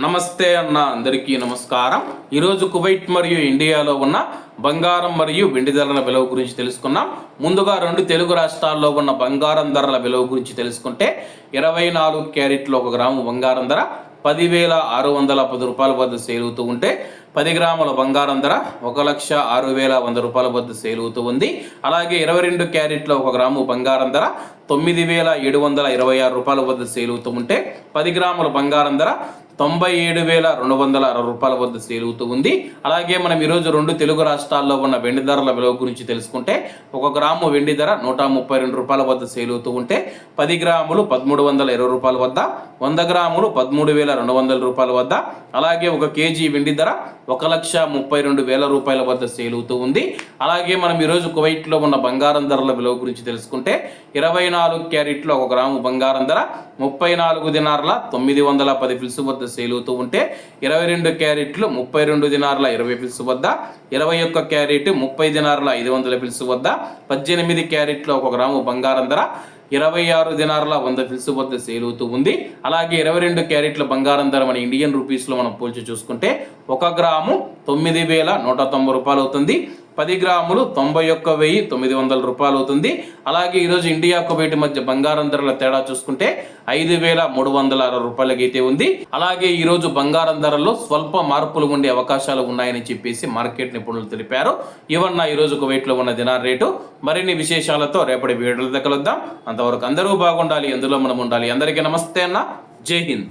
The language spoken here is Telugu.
నమస్తే అన్న అందరికీ నమస్కారం. ఈరోజు కువైట్ మరియు ఇండియాలో ఉన్న బంగారం మరియు వెండి ధరల విలువ గురించి తెలుసుకున్నాం ముందుగా రెండు తెలుగు రాష్ట్రాల్లో ఉన్న బంగారం ధరల విలువ గురించి తెలుసుకుంటే ఇరవై నాలుగు క్యారెట్లు ఒక గ్రాము బంగారం ధర పదివేల ఆరు వందల పది రూపాయల వద్ద సేల్ అవుతూ ఉంటే పది గ్రాముల బంగారం ధర ఒక లక్ష ఆరు వేల వంద రూపాయల వద్ద సేల్ అవుతూ ఉంది. అలాగే ఇరవై రెండు క్యారెట్ల ఒక గ్రాము బంగారం ధర తొమ్మిది వేల ఏడు వందల ఇరవై ఆరు రూపాయల వద్ద సేల్ అవుతూ ఉంటే పది గ్రాముల బంగారం ధర తొంభై ఏడు వేల రెండు వందల అరవై రూపాయల వద్ద సేలుగుతూ అవుతూ ఉంది. అలాగే మనం ఈరోజు రెండు తెలుగు రాష్ట్రాల్లో ఉన్న వెండి ధరల విలువ గురించి తెలుసుకుంటే ఒక గ్రాము వెండి ధర నూట ముప్పై రెండు రూపాయల వద్ద సేలుగుతూ ఉంటే పది గ్రాములు పదమూడు వందల ఇరవై రూపాయల వద్ద వంద గ్రాములు పదమూడు వేల రెండు వందల రూపాయల వద్ద అలాగే ఒక కేజీ వెండి ధర ఒక లక్ష ముప్పై రెండు వేల రూపాయల వద్ద సేలుగుతూ అవుతూ ఉంది. అలాగే మనం ఈరోజు కువైట్లో ఉన్న బంగారం ధరల విలువ గురించి తెలుసుకుంటే ఇరవై నాలుగు క్యారెట్లో ఒక గ్రాము బంగారం ధర ముప్పై నాలుగు దినార్ల తొమ్మిది వందల పది ఫిల్స్ వద్ద సేల్ అవుతూ ఉంటే ఇరవై రెండు క్యారెట్లు ముప్పై రెండు దినార్ల ఇరవై పిల్స్ వద్ద ఇరవై ఒక్క క్యారెట్ ముప్పై దినార్ల ఐదు వందల పిల్స్ వద్ద పద్దెనిమిది క్యారెట్లు ఒక గ్రాము బంగారం ధర ఇరవై ఆరు దినార్ల వంద ఫిల్స్ వద్ద సేల్ అవుతూ ఉంది. అలాగే ఇరవై రెండు క్యారెట్ల బంగారం ధర మన ఇండియన్ రూపీస్లో మనం పోల్చి చూసుకుంటే ఒక గ్రాము తొమ్మిది వేల నూట తొంభై రూపాయలు అవుతుంది. పది గ్రాములు తొంభై ఒక్క వెయ్యి తొమ్మిది వందల రూపాయలు అవుతుంది. అలాగే ఈరోజు ఇండియా కువైట్ మధ్య బంగారం ధరల తేడా చూసుకుంటే ఐదు వేల మూడు వందల అరవై రూపాయలకి అయితే ఉంది. అలాగే ఈరోజు బంగారం ధరల్లో స్వల్ప మార్పులు ఉండే అవకాశాలు ఉన్నాయని చెప్పేసి మార్కెట్ నిపుణులు తెలిపారు. ఇవన్న ఈరోజు కువైట్లో ఉన్న దినార్ రేటు. మరిన్ని విశేషాలతో రేపటి వీడియోలతో కలుద్దాం. అంతవరకు అందరూ బాగుండాలి. ఎందులో మనం ఉండాలి. అందరికీ నమస్తే అన్న. జై హింద్.